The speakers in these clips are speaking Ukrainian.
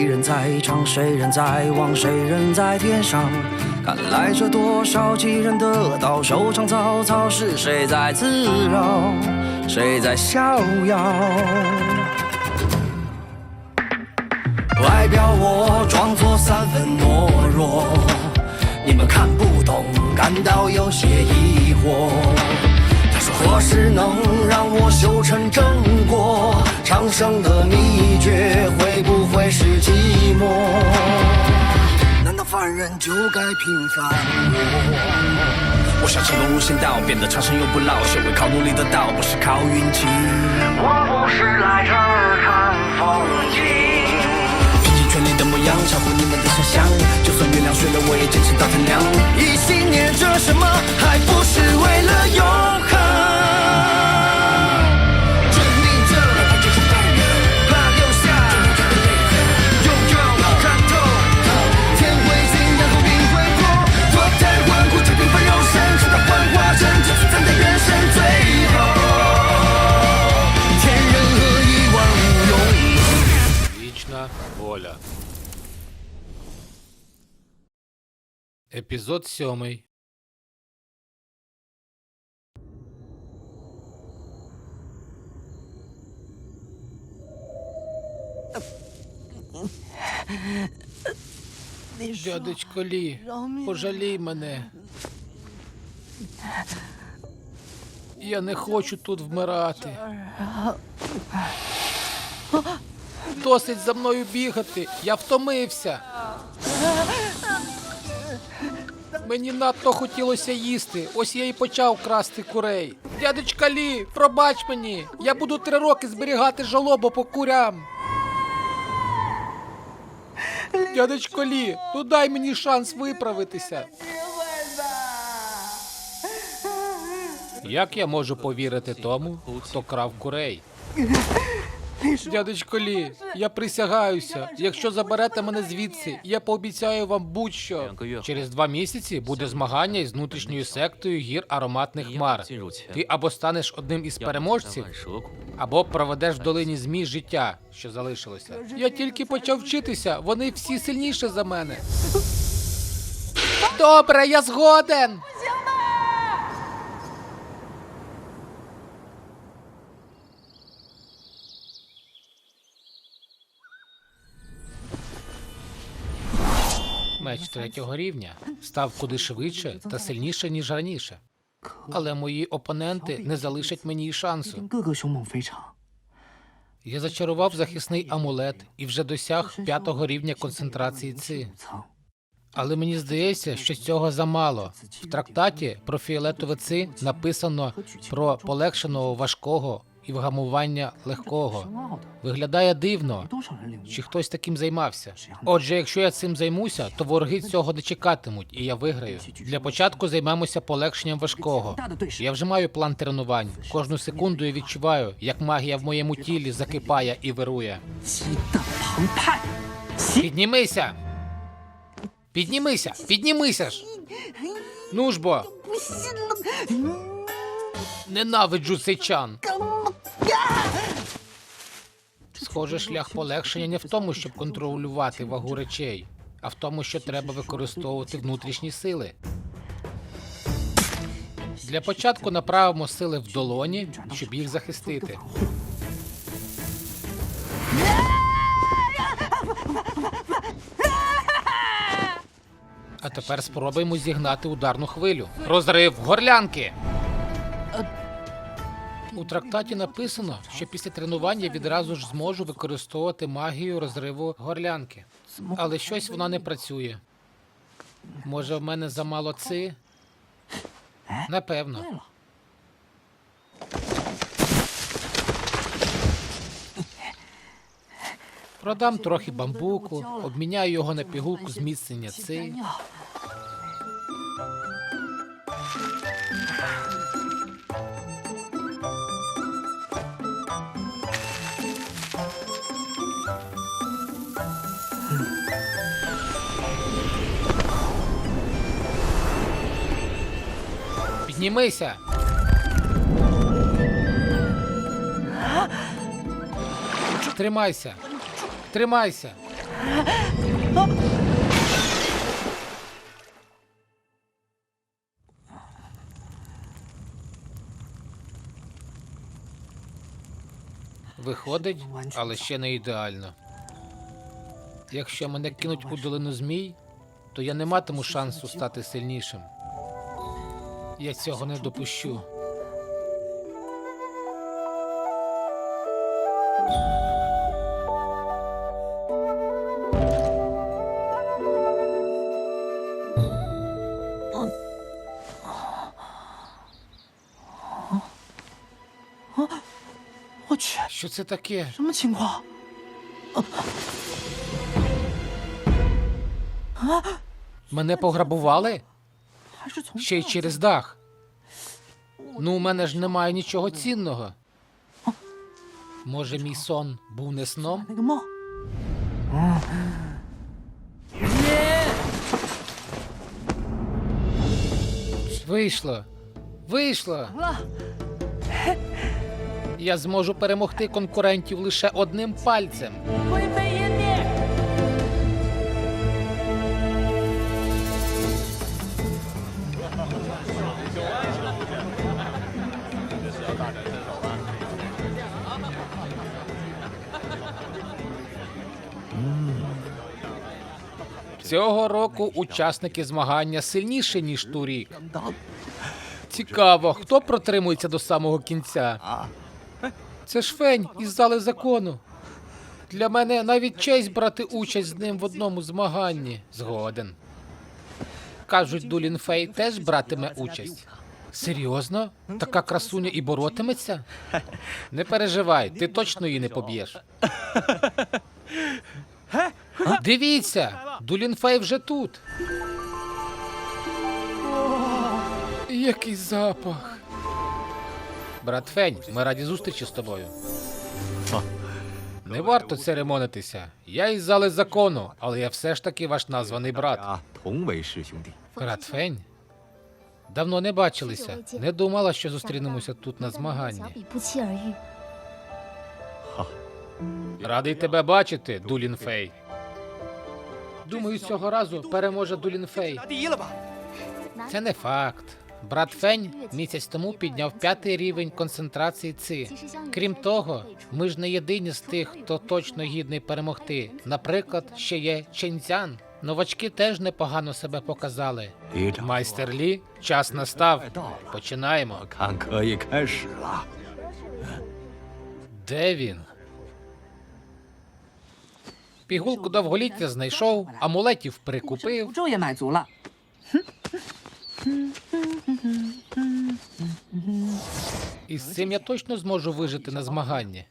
谁人在唱，谁人在望，谁人在天上？看来这多少几人得道，收场草草，是谁在自扰，谁在逍遥？外表我装作三分懦弱，你们看不懂，感到有些疑惑。他说何时能让我修成正果？长生的秘诀会不会是寂寞？难道凡人就该平凡我？我想成功无限道，变得长生又不老，学会靠努力得到，不是靠运气。我不是来这儿看风景。拼尽全力的模样，超乎你们的想象。就算月亮睡了，我也坚持到天亮。一心念着什么，还不是 Епізод сьомий. Дядечко Лі, пожалій мене. Я не хочу тут вмирати. Досить за мною бігати. Я втомився. Мені надто хотілося їсти. Ось я і почав красти курей. Дядечка Лі, пробач мені. Я буду три роки зберігати жалобу по курям. Дядечко Лі, ну дай мені шанс виправитися. Як я можу повірити тому, хто крав курей? Дядечко Лі, я присягаюся. Якщо заберете мене звідси, я пообіцяю вам будь-що. Через два місяці буде змагання із внутрішньою сектою гір ароматних хмар. Ти або станеш одним із переможців, або проведеш в долині змій життя, що залишилося. Я тільки почав вчитися, вони всі сильніші за мене. Добре, я згоден. меч третього рівня став куди швидше та сильніше ніж раніше. Але мої опоненти не залишать мені й шансу. Я зачарував захисний амулет і вже досяг п'ятого рівня концентрації ци. Але мені здається, що цього замало. В трактаті про фіолетове ци написано про полегшеного важкого і вгамування легкого. Виглядає дивно. Чи хтось таким займався? Отже, якщо я цим займуся, то вороги цього не чекатимуть, і я виграю. Для початку займемося полегшенням важкого. Я вже маю план тренувань. Кожну секунду я відчуваю, як магія в моєму тілі закипає і вирує. Піднімися! Піднімися! Піднімися ж! Ну ж бо! Ненавиджу цей чан! Схоже, шлях полегшення не в тому, щоб контролювати вагу речей, а в тому, що треба використовувати внутрішні сили. Для початку направимо сили в долоні, щоб їх захистити. А тепер спробуємо зігнати ударну хвилю. Розрив горлянки. У трактаті написано, що після тренування відразу ж зможу використовувати магію розриву горлянки. Але щось вона не працює. Може, в мене замало ци? Напевно. Продам трохи бамбуку, обміняю його на пігулку зміцнення ци. Піднімися. Тримайся. Тримайся. Виходить, але ще не ідеально. Якщо мене кинуть у долину змій, то я не матиму шансу стати сильнішим. Я цього не допущу. Що це таке? Мене пограбували? ще й через дах. Ну, у мене ж немає нічого цінного. Може, мій сон був не сном? Вийшло. Вийшло. Я зможу перемогти конкурентів лише одним пальцем. Цього року учасники змагання сильніші, ніж торік. Цікаво, хто протримується до самого кінця? Це ж фень із зали закону. Для мене навіть честь брати участь з ним в одному змаганні. Згоден. Кажуть, Дулін Фей теж братиме участь. Серйозно? Така красуня і боротиметься? Не переживай, ти точно її не поб'єш. Дивіться, Дулінфей вже тут. Який запах. Брат Фень, ми раді зустрічі з тобою. Не варто церемонитися. Я із зали закону, але я все ж таки ваш названий брат. 啊，同为师兄弟。 Брат Фень? Давно не бачилися. Не думала, що зустрінемося тут на 小 змаганні. 比不期而遇。 Радий тебе бачити, Дулінфей. Думаю, цього разу переможе Дулінфей. Це не факт. Брат Фень місяць тому підняв п'ятий рівень концентрації ци. Крім того, ми ж не єдині з тих, хто точно гідний перемогти. Наприклад, ще є Ченцян. Новачки теж непогано себе показали. Майстер Лі, час настав. Починаємо. Де він? Пігулку довголіття знайшов, амулетів прикупив. І з цим я точно зможу вижити на змаганні.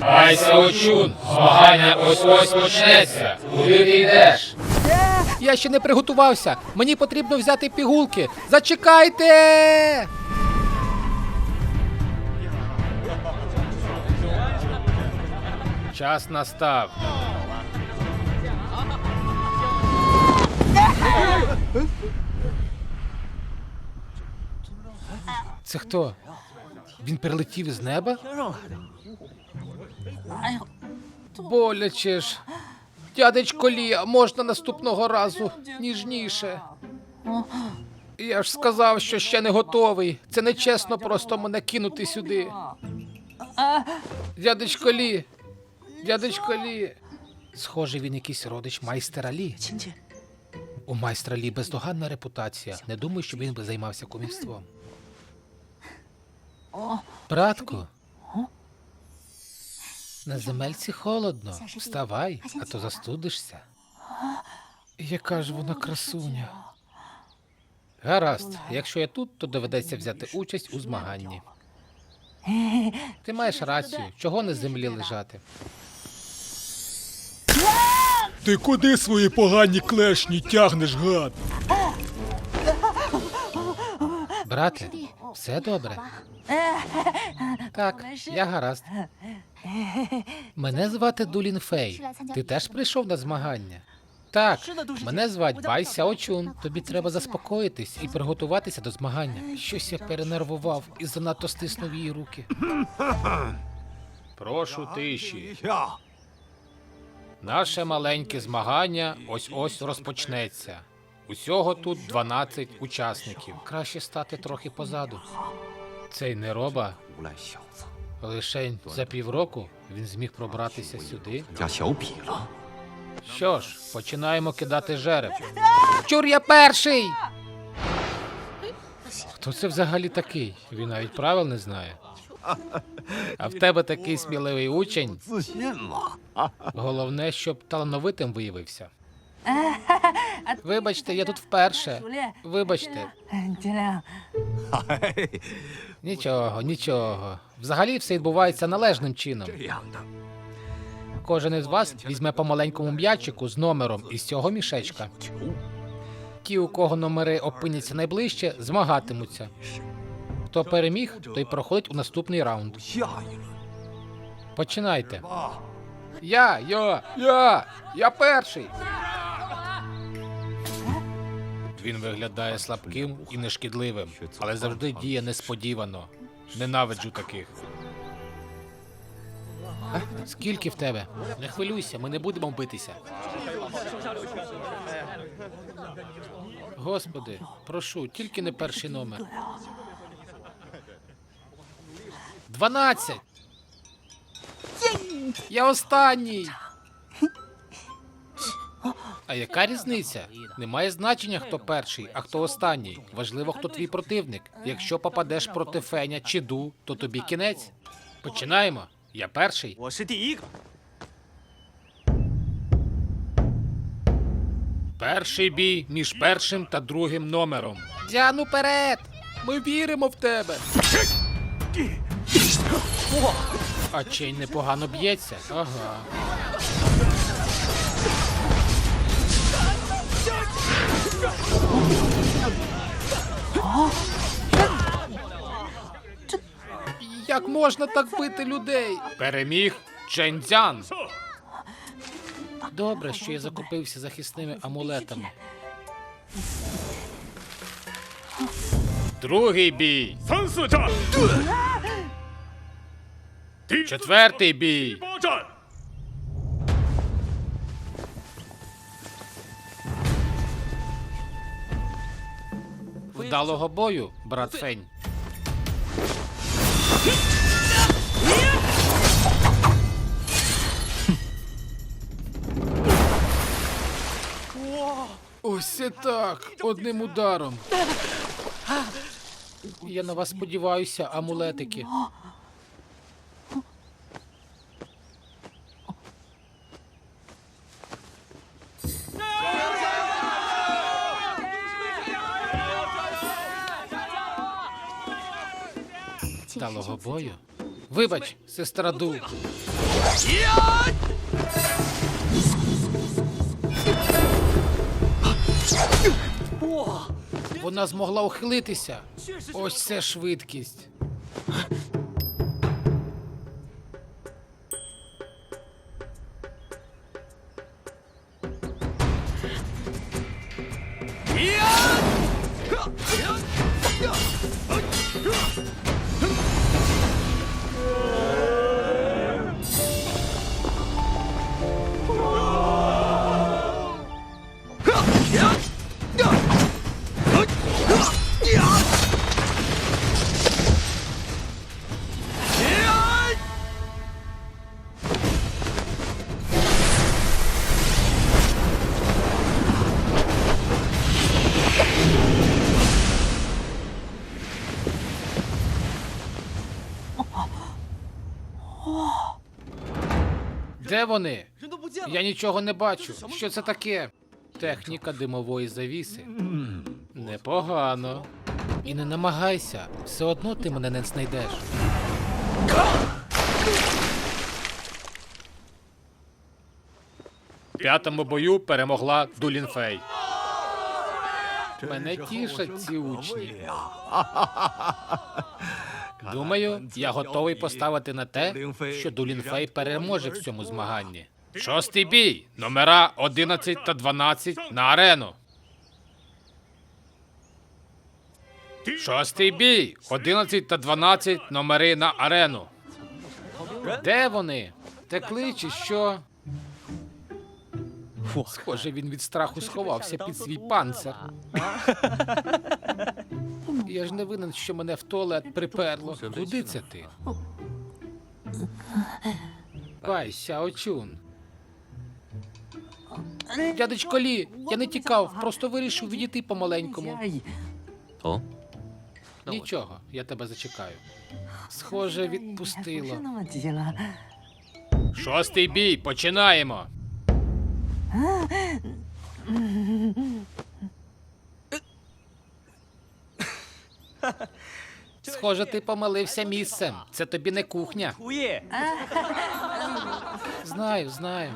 Ай, Саочун, змагання ось ось почнеться. Куди ти йдеш? Я ще не приготувався. Мені потрібно взяти пігулки. Зачекайте. Час настав. Це хто? Він прилетів із неба? Боляче ж. Дядечко Лія, можна наступного разу ніжніше. Я ж сказав, що ще не готовий. Це нечесно просто мене кинути сюди. Дядечко Лі, Дядечко Лі. Схоже, він якийсь родич майстера Лі. У майстра Лі бездоганна репутація. Не думаю, що він би займався кумівством. Братку. На земельці холодно. Вставай, а то застудишся. Яка ж вона красуня. Гаразд, якщо я тут, то доведеться взяти участь у змаганні. Ти маєш рацію, чого на землі лежати? Ти куди свої погані клешні тягнеш, гад? Брате, все добре? Так, я гаразд. Мене звати Дулін Фей. Ти теж прийшов на змагання? Так, мене звать Бай Сяочун. Тобі треба заспокоїтись і приготуватися до змагання. Щось я перенервував і занадто стиснув її руки. Прошу тиші. Наше маленьке змагання ось ось розпочнеться. Усього тут 12 учасників. Краще стати трохи позаду. Цей не роба лише за півроку він зміг пробратися сюди. Що ж, починаємо кидати жереб. Чур я перший. Хто це взагалі такий? Він навіть правил не знає. А в тебе такий сміливий учень. Головне, щоб талановитим виявився. Вибачте, я тут вперше. Вибачте. Нічого, нічого. Взагалі все відбувається належним чином. Кожен із вас візьме по маленькому м'ячику з номером із цього мішечка. Ті, у кого номери опиняться найближче, змагатимуться. Хто переміг, той проходить у наступний раунд. Починайте. Я, я, я, я перший. Він виглядає слабким і нешкідливим, але завжди діє несподівано. Ненавиджу таких. Скільки в тебе? Не хвилюйся, ми не будемо битися. Господи, прошу, тільки не перший номер. 12. Я останній. А яка різниця? Немає значення, хто перший, а хто останній. Важливо, хто твій противник. Якщо попадеш проти феня чи ду, то тобі кінець. Починаємо. Я перший. Перший бій між першим та другим номером. Дяну перед! Ми віримо в тебе. А Чейн непогано б'ється. Ага. Як можна так бити людей? Переміг Ченцян. Добре, що я закупився захисними амулетами. Другий бій. Четвертий бій. Вдалого бою, брат Фень. Ось так, одним ударом. Я на вас сподіваюся, амулетики. Вдалого бою. Вибач, сестра Ду. Вона змогла ухилитися. Ось це швидкість. Де вони? Я нічого не бачу. Що це таке? Техніка димової завіси. Непогано. І не намагайся, все одно ти мене не знайдеш. В п'ятому бою перемогла Дулінфей. Мене тішать ці учні. Думаю, я готовий поставити на те, що Дулінфей переможе в цьому змаганні. Шостий бій. Номера 11 та 12 на арену. Шостий бій. 11 та 12 номери на арену. Де вони? Текли чи що? Схоже, він від страху сховався під свій панцир. Я ж не винен, що мене в туалет приперло. Куди це ти? Пайся, очун. Дядечко Лі, я не тікав, просто вирішив відійти помаленькому. О? Нічого, я тебе зачекаю. Схоже, відпустило. Шостий бій, починаємо. Схоже, ти помилився місцем. Це тобі не кухня. Знаю, знаю.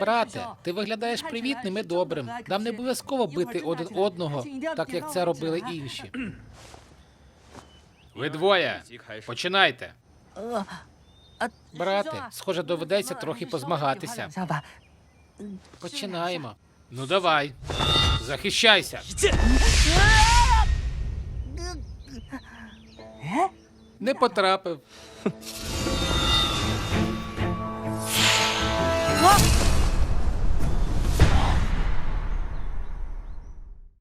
Брате, ти виглядаєш привітним і добрим. Нам не обов'язково бити один одного, так як це робили інші. Ви двоє. Починайте. Брате, схоже, доведеться трохи позмагатися. Починаємо. Ну давай. Захищайся. Не потрапив.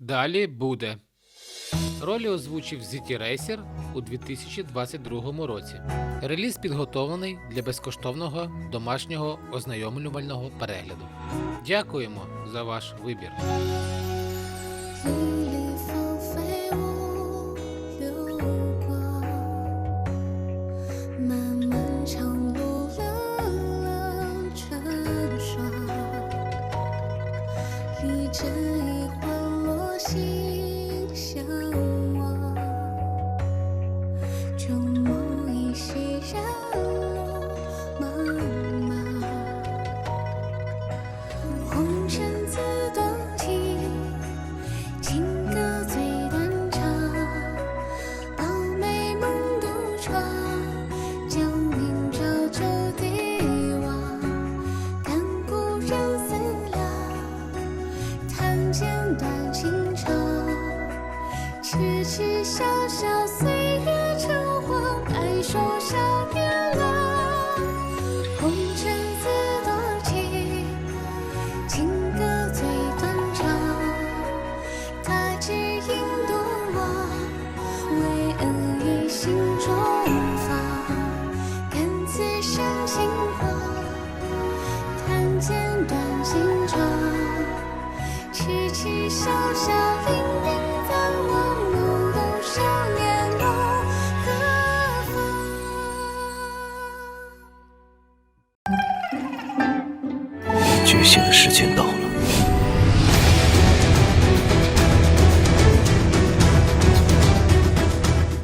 Далі буде. Ролі озвучив Зіті Рейсер у 2022 році. Реліз підготовлений для безкоштовного домашнього ознайомлювального перегляду. Дякуємо за ваш вибір. 一缕